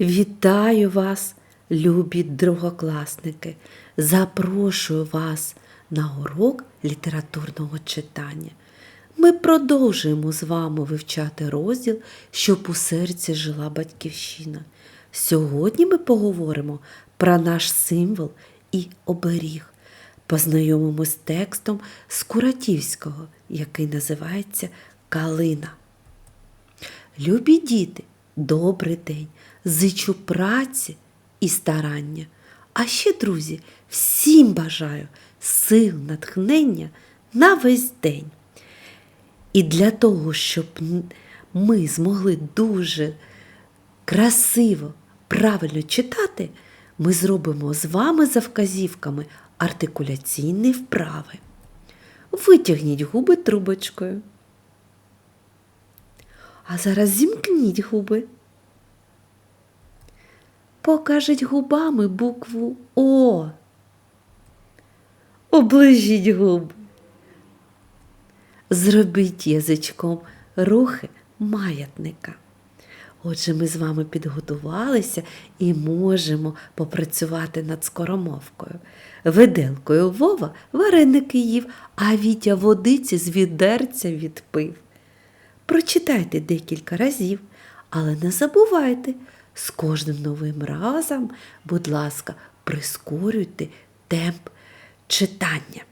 Вітаю вас, любі другокласники! Запрошую вас на урок літературного читання. Ми продовжуємо з вами вивчати розділ, щоб у серці жила батьківщина. Сьогодні ми поговоримо про наш символ і оберіг. Познайомимось з текстом з Куратівського, який називається Калина. Любі діти, добрий день, зичу праці і старання. А ще, друзі, всім бажаю сил, натхнення на весь день. І для того, щоб ми змогли дуже красиво, правильно читати, ми зробимо з вами за вказівками артикуляційні вправи. Витягніть губи трубочкою. А зараз зімкніть губи. Покажіть губами букву О. Оближіть губи. Зробіть язичком рухи маятника. Отже, ми з вами підготувалися і можемо попрацювати над скоромовкою. Виделкою Вова вареники їв, а Вітя водиці з відерця відпив. Прочитайте декілька разів, але не забувайте, з кожним новим разом, будь ласка, прискорюйте темп читання.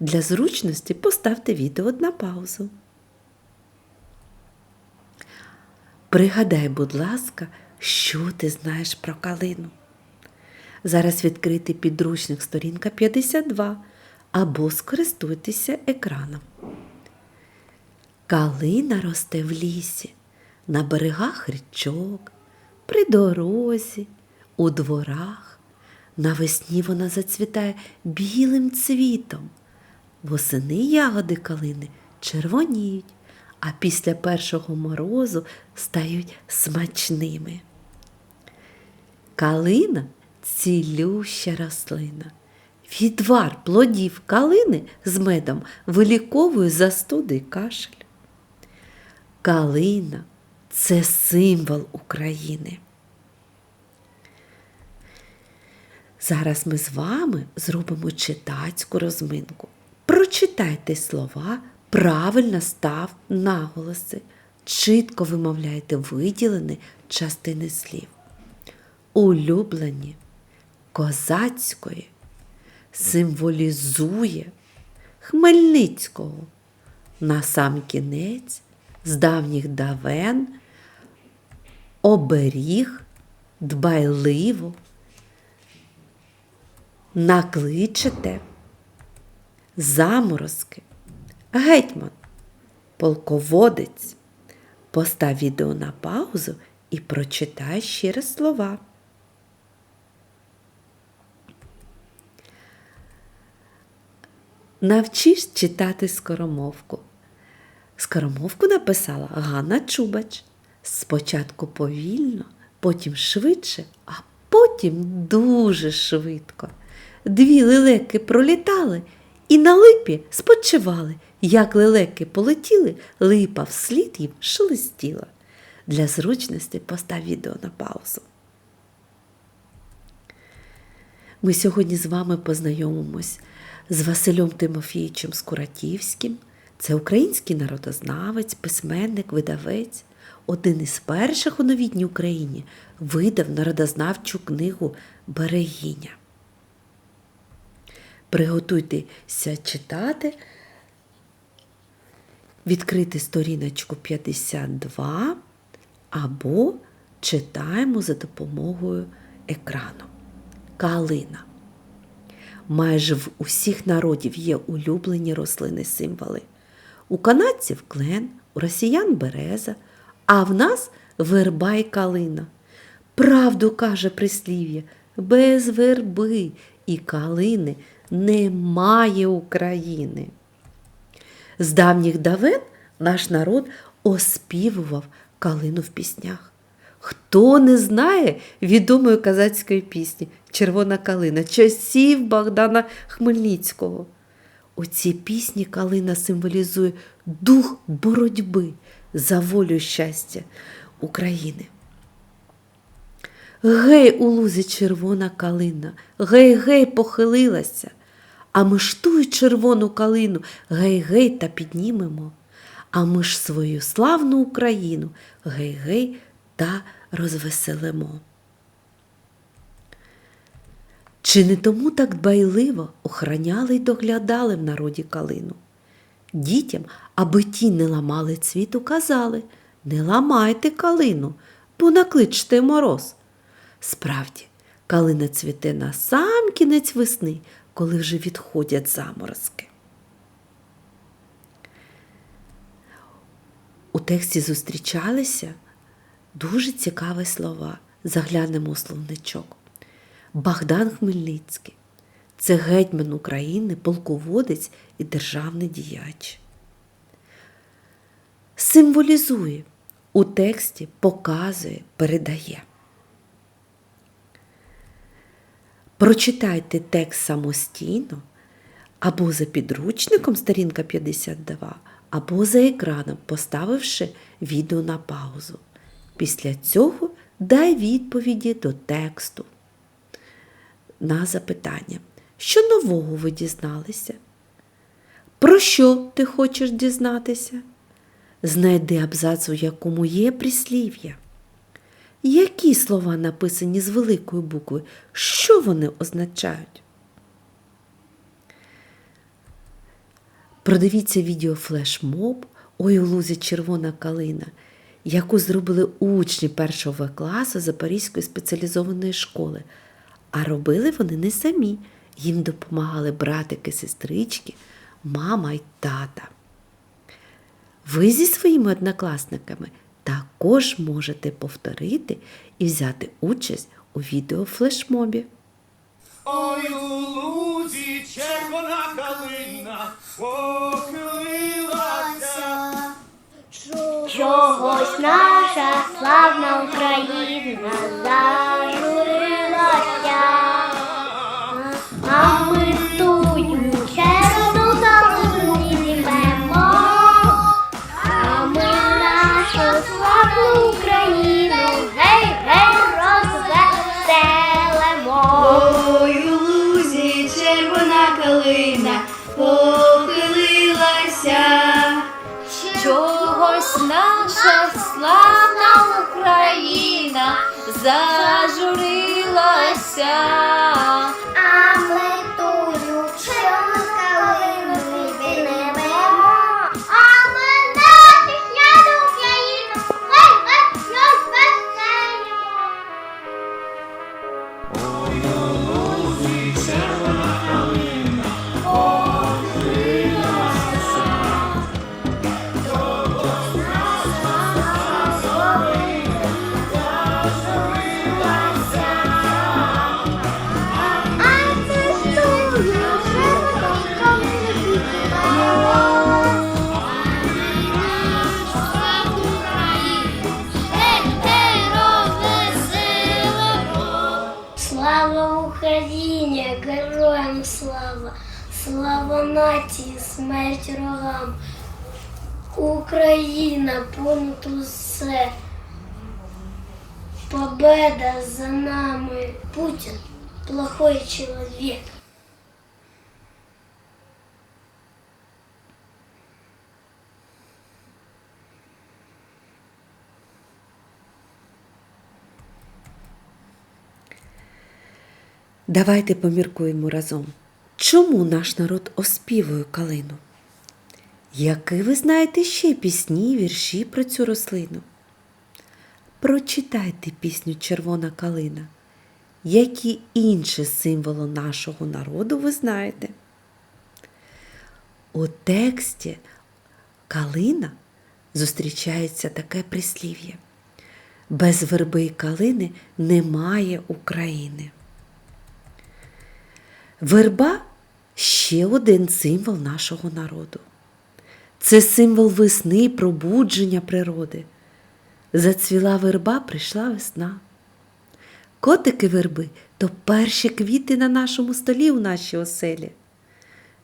Для зручності поставте відео на паузу. Пригадай, будь ласка, що ти знаєш про калину. Зараз відкрити підручник сторінка 52 або скористуйтеся екраном. Калина росте в лісі, на берегах річок, при дорозі, у дворах. Навесні вона зацвітає білим цвітом. Восени ягоди калини червоніють, а після першого морозу стають смачними. Калина цілюща рослина. Відвар плодів калини з медом виліковує застуди й кашель. Калина це символ України. Зараз ми з вами зробимо читацьку розминку. Прочитайте слова, правильно став наголоси, чітко вимовляйте виділені частини слів. Улюблені, козацької, символізує Хмельницького. На сам кінець з давніх давен оберіг дбайливо накличете заморозки, гетьман, полководець. Постав відео на паузу і прочитай раз слова. Навчись читати скоромовку. Скоромовку написала Ганна Чубач. Спочатку повільно, потім швидше, а потім дуже швидко. Дві лелеки пролітали і на липі спочивали. Як лелеки полетіли, липа вслід їм шелестіла. Для зручності постав відео на паузу. Ми сьогодні з вами познайомимось з Василем Тимофійовичем Скуратівським. Це український народознавець, письменник, видавець. Один із перших у новітній Україні видав народознавчу книгу Берегиня. Приготуйтеся читати, відкрити сторіночку 52 або читаємо за допомогою екрану. Калина. Майже в усіх народів є улюблені рослини символи. У канадців клен, у росіян береза, а в нас верба і калина. Правду каже прислів'я, без верби і калини немає України. З давніх давен наш народ оспівував калину в піснях. Хто не знає відомої казацької пісні Червона калина часів Богдана Хмельницького. У цій пісні калина символізує дух боротьби за волю щастя України. Гей, у лузі червона калина, гей, гей, похилилася. А ми ж тую червону калину, гей, гей, та піднімемо. А ми ж свою славну Україну, гей, гей, та розвеселимо. Чи не тому так дбайливо охороняли й доглядали в народі калину? Дітям, аби ті не ламали цвіту, казали не ламайте калину, бо накличте мороз. Справді, калина цвіте на сам кінець весни, коли вже відходять заморозки. У тексті зустрічалися дуже цікаві слова. Заглянемо у словничок. Богдан Хмельницький це гетьман України, полководець і державний діяч. Символізує у тексті, показує, передає. Прочитайте текст самостійно або за підручником сторінка 52, або за екраном, поставивши відео на паузу. Після цього дай відповіді до тексту на запитання. Що нового ви дізналися? Про що ти хочеш дізнатися? Знайди абзац, у якому є прислів'я. Які слова написані з великої букви? Що вони означають? Продивіться відео флешмоб Ой у лузі червона калина, яку зробили учні першого класу Запорізької спеціалізованої школи. А робили вони не самі. Їм допомагали братики, сестрички, мама й тата. Ви зі своїми однокласниками також можете повторити і взяти участь у відеофлешмобі. Ой, у лузі червона калина похилилася. Чогось наша славна Україна а ми тую підіймемо, а ми нашу славну Україну гей, гей, розвеселимо. Ой, у лузі червона калина похилилася. Чогось наша славна Україна зажурилася. Україні, героям слава, слава нації, смерть рогам. Україна понад усе. Победа за нами. Путін плохой чоловік. Давайте поміркуємо разом. Чому наш народ оспівує калину? Які ви знаєте ще пісні, вірші про цю рослину? Прочитайте пісню Червона калина. Які інші символи нашого народу ви знаєте? У тексті калина зустрічається таке прислів'я. Без верби й калини немає України. Верба ще один символ нашого народу. Це символ весни і пробудження природи. Зацвіла верба, прийшла весна. Котики верби то перші квіти на нашому столі у нашій оселі.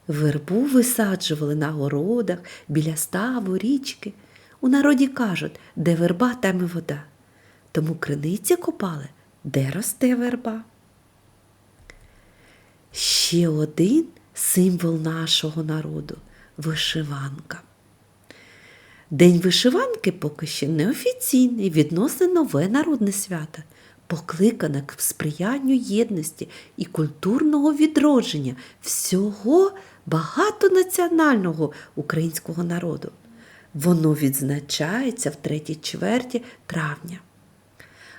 Вербу висаджували на городах, біля ставу, річки. У народі кажуть, де верба, там і вода. Тому криниці копали Де росте верба? Ще один символ нашого народу вишиванка. День вишиванки поки ще неофіційний, відносно нове народне свято, покликане к сприянню єдності і культурного відродження всього багатонаціонального українського народу. Воно відзначається в третій чверті травня.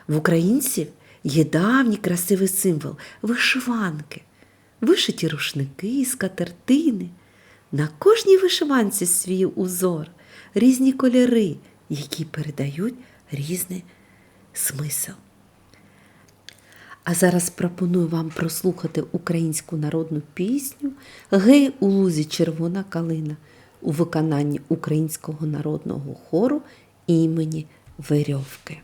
В українців є давній красивий символ вишиванки, вишиті рушники, скатертини. На кожній вишиванці свій узор, різні кольори, які передають різний смисл. А зараз пропоную вам прослухати українську народну пісню Гей у лузі червона калина у виконанні українського народного хору імені Верьовки.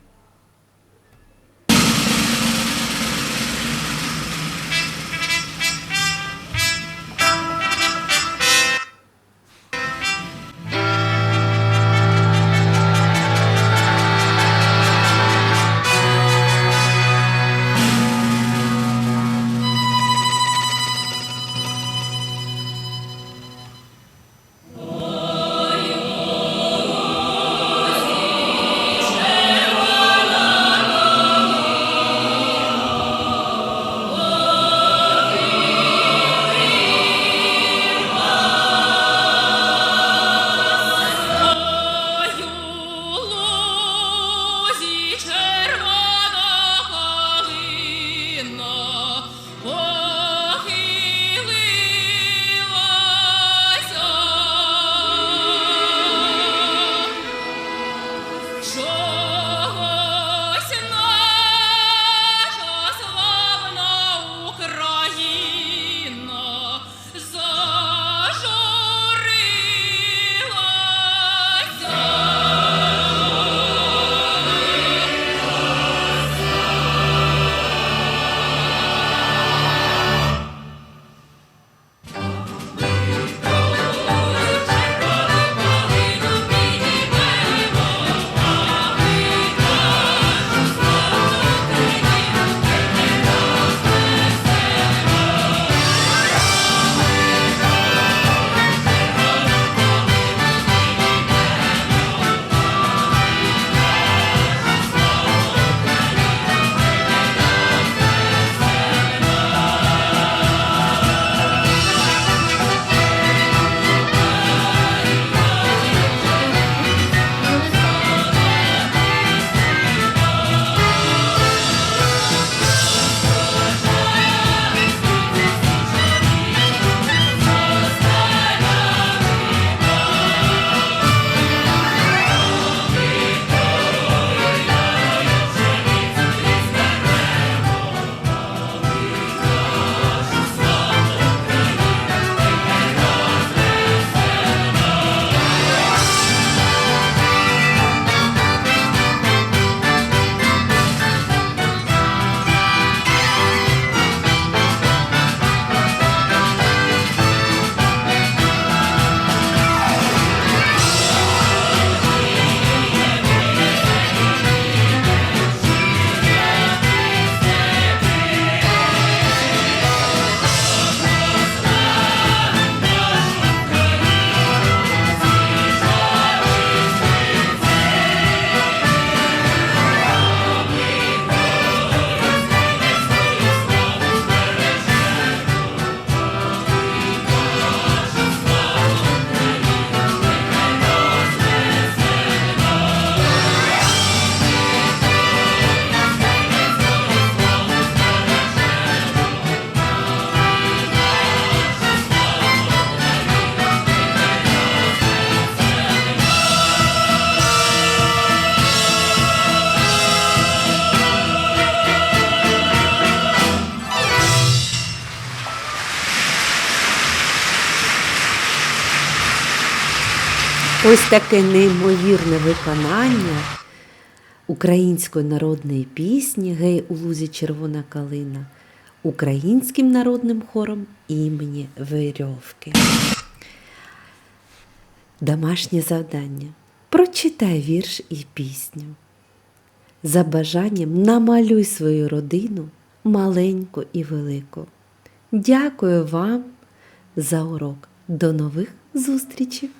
Ось таке неймовірне виконання української народної пісні Гей у лузі червона калина українським народним хором імені Верьовки. Домашнє завдання. Прочитай вірш і пісню. За бажанням намалюй свою родину маленьку і велику. Дякую вам за урок. До нових зустрічей!